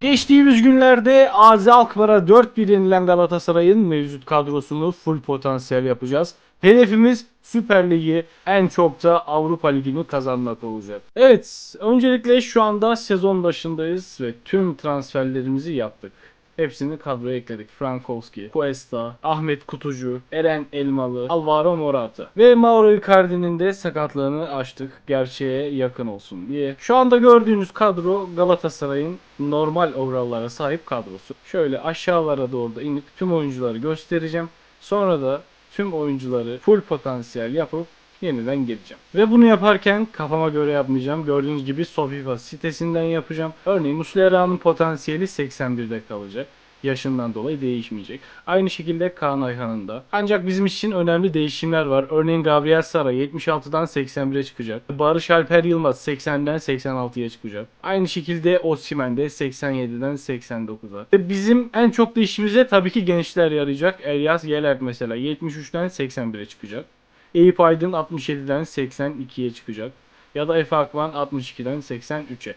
Geçtiğimiz günlerde Azi Alkmaar'a 4-1 yenilen Galatasaray'ın mevcut kadrosunu full potansiyel yapacağız. Hedefimiz Süper Ligi en çok da Avrupa Ligi'ni kazanmak olacak. Evet, öncelikle şu anda sezon başındayız ve tüm transferlerimizi yaptık. Hepsini kadroya ekledik. Frankowski, Cuesta, Ahmet Kutucu, Eren Elmalı, Alvaro Morata. Ve Mauro Icardi'nin de sakatlığını açtık. Gerçeğe yakın olsun diye. Şu anda gördüğünüz kadro Galatasaray'ın normal overall'lara sahip kadrosu. Şöyle aşağılara doğru da inip tüm oyuncuları göstereceğim. Sonra da tüm oyuncuları full potansiyel yapıp yeniden geleceğim. Ve bunu yaparken kafama göre yapmayacağım. Gördüğünüz gibi Sofifa sitesinden yapacağım. Örneğin Muslera'nın potansiyeli 81'de kalacak. Yaşından dolayı değişmeyecek. Aynı şekilde Kaan Ayhan'ın da. Ancak bizim için önemli değişimler var. Örneğin Gabriel Sara 76'dan 81'e çıkacak. Barış Alper Yılmaz 80'den 86'ya çıkacak. Aynı şekilde Osimhen de 87'den 89'a. Ve bizim en çok değişimimize tabii ki gençler yarayacak. Elias Yeler mesela 73'ten 81'e çıkacak. Eyüp Aydın 67'den 82'ye çıkacak. Ya da Efe Akman 62'den 83'e.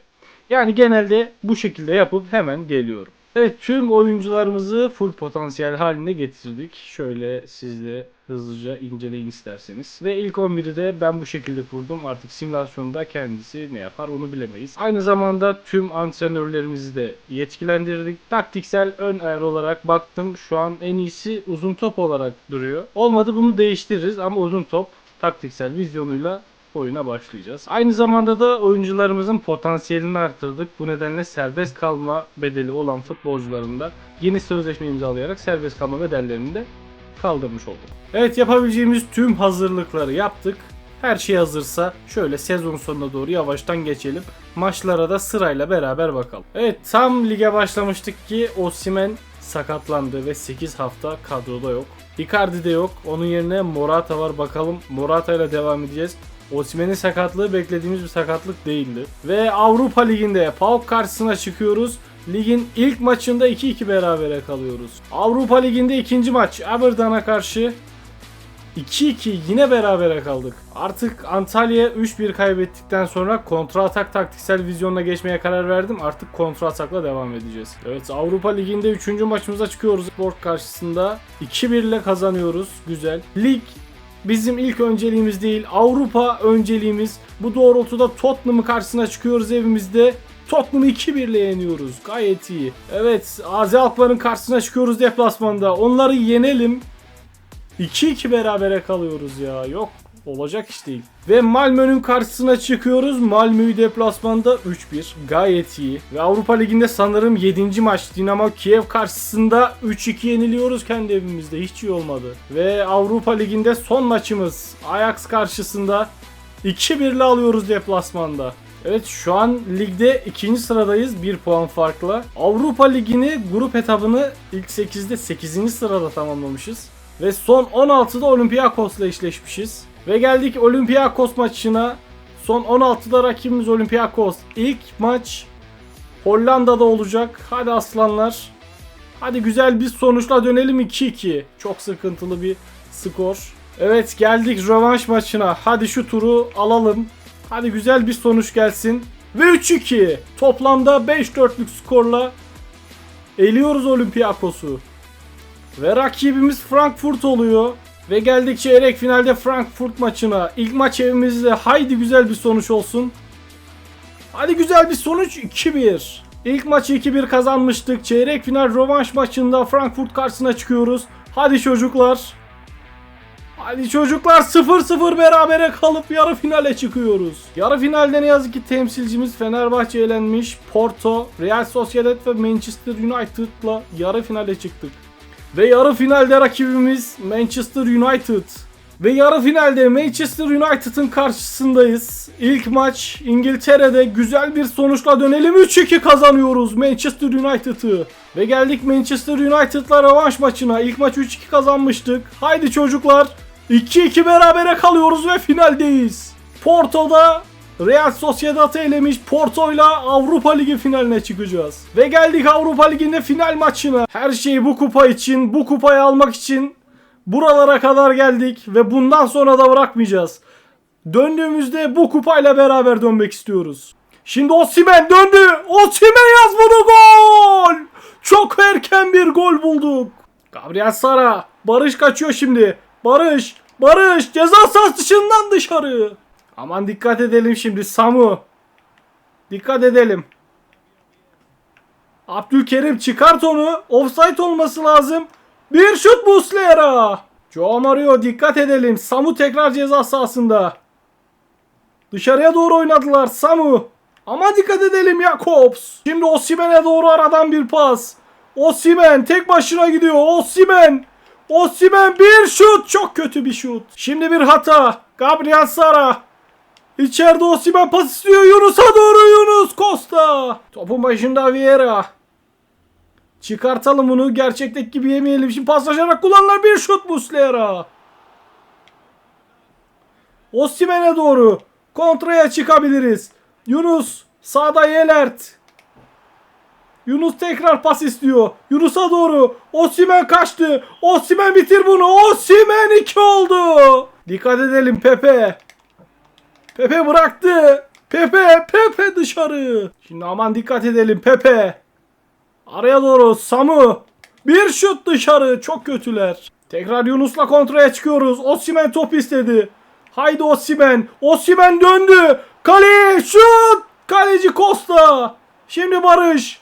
Yani genelde bu şekilde yapıp hemen geliyorum. Evet tüm oyuncularımızı full potansiyel haline getirdik. Şöyle siz de hızlıca inceleyin isterseniz. Ve ilk 11'i de ben bu şekilde kurdum. Artık simülasyonda kendisi ne yapar onu bilemeyiz. Aynı zamanda tüm antrenörlerimizi de yetkilendirdik. Taktiksel ön ayar olarak baktım. Şu an en iyisi uzun top olarak duruyor. Olmadı bunu değiştiririz ama uzun top taktiksel vizyonuyla oyuna başlayacağız. Aynı zamanda da oyuncularımızın potansiyelini arttırdık. Bu nedenle serbest kalma bedeli olan futbolcuların da yeni sözleşme imzalayarak serbest kalma bedellerini de kaldırmış olduk. Evet yapabileceğimiz tüm hazırlıkları yaptık. Her şey hazırsa şöyle sezon sonuna doğru yavaştan geçelim. Maçlara da sırayla beraber bakalım. Evet tam lige başlamıştık ki Osimhen sakatlandı ve 8 hafta kadroda yok. Icardi de yok. Onun yerine Morata var. Bakalım Morata ile devam edeceğiz. Osimhen'in sakatlığı beklediğimiz bir sakatlık değildi. Ve Avrupa Ligi'nde PAOK karşısına çıkıyoruz. Ligin ilk maçında 2-2 berabere kalıyoruz. Avrupa Ligi'nde ikinci maç Aberdeen'a karşı 2-2 yine berabere kaldık. Artık Antalya 3-1 kaybettikten sonra kontra atak taktiksel vizyonuna geçmeye karar verdim. Artık kontra atakla devam edeceğiz. Evet Avrupa Ligi'nde 3. maçımıza çıkıyoruz. Sport karşısında 2-1 ile kazanıyoruz. Güzel. Lig bizim ilk önceliğimiz değil. Avrupa önceliğimiz. Bu doğrultuda Tottenham'ı karşısına çıkıyoruz evimizde. Tottenham'ı 2-1 ile yeniyoruz. Gayet iyi. Evet Azi Alkmaar'ın karşısına çıkıyoruz deplasmanda. Onları yenelim. 2-2 berabere kalıyoruz ya. Yok olacak iş değil. Ve Malmö'nün karşısına çıkıyoruz. Malmö'yü deplasmanda 3-1. Gayet iyi. Ve Avrupa Ligi'nde sanırım 7. maç Dinamo Kiev karşısında 3-2 yeniliyoruz kendi evimizde. Hiç iyi olmadı. Ve Avrupa Ligi'nde son maçımız Ajax karşısında 2-1 ile alıyoruz deplasmanda. Evet şu an ligde ikinci sıradayız 1 puan farkla. Avrupa Ligi'ni grup etabını ilk 8'de 8. sırada tamamlamışız. Ve son 16'da Olympiakos'la eşleşmişiz. Ve geldik Olympiakos maçına. Son 16'da rakibimiz Olympiakos. İlk maç Hollanda'da olacak. Hadi aslanlar. Hadi güzel bir sonuçla dönelim 2-2. Çok sıkıntılı bir skor. Evet geldik rövanş maçına. Hadi şu turu alalım. Hadi güzel bir sonuç gelsin. Ve 3-2. Toplamda 5-4'lük skorla eliyoruz Olympiakos'u. Ve rakibimiz Frankfurt oluyor. Ve geldik çeyrek finalde Frankfurt maçına. İlk maç evimizde. Haydi güzel bir sonuç olsun. Hadi güzel bir sonuç 2-1. İlk maçı 2-1 kazanmıştık. Çeyrek final rövanş maçında Frankfurt karşısına çıkıyoruz. Hadi çocuklar. Hadi çocuklar 0-0 berabere kalıp yarı finale çıkıyoruz. Yarı finalde ne yazık ki temsilcimiz Fenerbahçe elenmiş. Porto, Real Sociedad ve Manchester United'la yarı finale çıktık. Ve yarı finalde rakibimiz Manchester United. Ve yarı finalde Manchester United'ın karşısındayız. İlk maç İngiltere'de güzel bir sonuçla dönelim 3-2 kazanıyoruz Manchester United'ı. Ve geldik Manchester United'la rövanş maçına. İlk maç 3-2 kazanmıştık. Haydi çocuklar 2-2 berabere kalıyoruz ve finaldeyiz. Porto'da Real Sociedad'ı elemiş Porto'yla Avrupa Ligi finaline çıkacağız. Ve geldik Avrupa Ligi'nde final maçına. Her şeyi bu kupa için, bu kupayı almak için buralara kadar geldik ve bundan sonra da bırakmayacağız. Döndüğümüzde bu kupayla beraber dönmek istiyoruz. Şimdi Osimhen döndü. Osimhen yaz bunu gol. Çok erken bir gol bulduk. Gabriel Sara. Barış kaçıyor şimdi. Barış. Barış. Ceza sahası dışından dışarı. Aman dikkat edelim şimdi Samu. Dikkat edelim. Abdülkerim çıkart onu. Offside olması lazım. Bir şut Muslera. Joao Mario dikkat edelim. Samu tekrar ceza sahasında. Dışarıya doğru oynadılar Samu. Ama dikkat edelim Jakobs. Şimdi Osimhen'e doğru aradan bir pas. Osimhen tek başına gidiyor. Osimhen. Osimhen bir şut. Çok kötü bir şut. Şimdi bir hata. Gabriel Sara. İçeride Osimhen pas istiyor. Yunus'a doğru Yunus Costa. Topun başında Vieira. Çıkartalım bunu. Gerçekteki gibi yemeyelim. Şimdi paslaşarak kullanılan bir şut Muslera. Osimhen'e doğru. Kontraya çıkabiliriz. Yunus sağda Yelert. Yunus tekrar pas istiyor. Yunus'a doğru. Osimhen kaçtı. Osimhen bitir bunu. Osimhen 2 oldu. Dikkat edelim Pepe. Pepe bıraktı. Pepe, Pepe dışarı. Şimdi aman dikkat edelim Pepe. Araya doğru Samu. Bir şut dışarı. Çok kötüler. Tekrar Yunus'la kontraya çıkıyoruz. Osimhen top istedi. Haydi Osimhen. Osimhen döndü. Kale şut. Kaleci Costa. Şimdi Barış.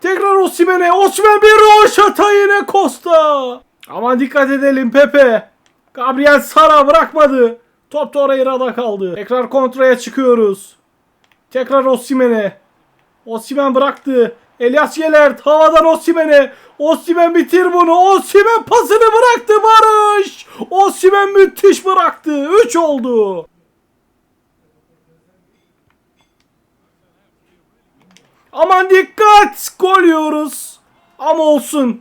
Tekrar Osimhen'e. Osimhen bir roşata yine Costa. Aman dikkat edelim Pepe. Gabriel Sara bırakmadı. Top Torreira'da kaldı. Tekrar kontraya çıkıyoruz. Tekrar Osimhen'e. Osimhen bıraktı. Elias Yelert havadan Osimhen'e. Osimhen bitir bunu. Osimhen pasını bıraktı Barış. Osimhen müthiş bıraktı. 3 oldu. Aman dikkat. Gol yiyoruz. Ama olsun.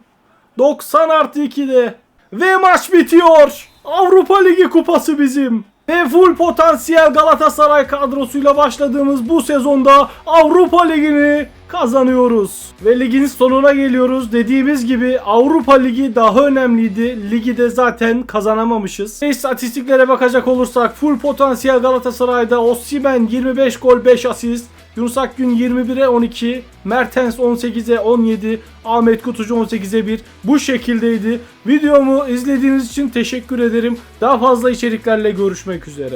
90 artı 2'de. Ve maç bitiyor. Avrupa Ligi kupası bizim. Ve full potansiyel Galatasaray kadrosuyla başladığımız bu sezonda Avrupa Ligi'ni kazanıyoruz. Ve ligin sonuna geliyoruz. Dediğimiz gibi Avrupa Ligi daha önemliydi. Ligi de zaten kazanamamışız. Ve istatistiklere bakacak olursak full potansiyel Galatasaray'da Osimhen 25 gol 5 asist. Yunus Akgün 21'e 12, Mertens 18'e 17, Ahmet Kutucu 18'e 1. Bu şekildeydi. Videomu izlediğiniz için teşekkür ederim. Daha fazla içeriklerle görüşmek üzere.